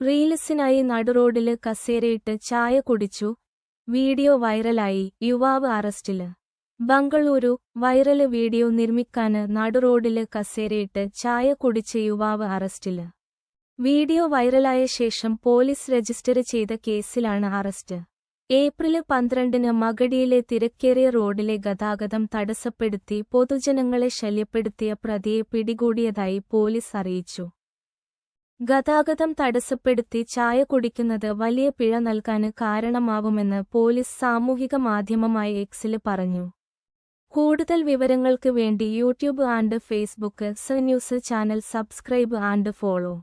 റീൽസിനായി നടുറോഡിൽ കസേരയിട്ട് ചായ കുടിച്ചു. വീഡിയോ വൈറലായി. യുവാവ് അറസ്റ്റിൽ. ബംഗളൂരു വൈറൽ വീഡിയോ നിർമ്മിക്കാന് നടുറോഡിൽ കസേരയിട്ട് ചായ കുടിച്ച യുവാവ് അറസ്റ്റിൽ. വീഡിയോ വൈറലായ ശേഷം പോലീസ് രജിസ്റ്റർ ചെയ്ത കേസിലാണ് അറസ്റ്റ്. ഏപ്രിൽ പന്ത്രണ്ടിന് മഗടിയിലെ തിരക്കേറിയ റോഡിലെ ഗതാഗതം തടസ്സപ്പെടുത്തി പൊതുജനങ്ങളെ ശല്യപ്പെടുത്തിയ പ്രതിയെ പിടികൂടിയതായി പോലീസ് അറിയിച്ചു. ഗതാഗതം തടസ്സപ്പെടുത്തി ചായ കുടിക്കുന്നത് വലിയ പിഴ നൽകാന് കാരണമാവുമെന്ന് പോലീസ് സാമൂഹിക മാധ്യമമായ എക്സിൽ പറഞ്ഞു. കൂടുതൽ വിവരങ്ങൾക്ക് വേണ്ടി യൂട്യൂബ് ആൻഡ് ഫേസ്ബുക്ക് സ news channel subscribe and follow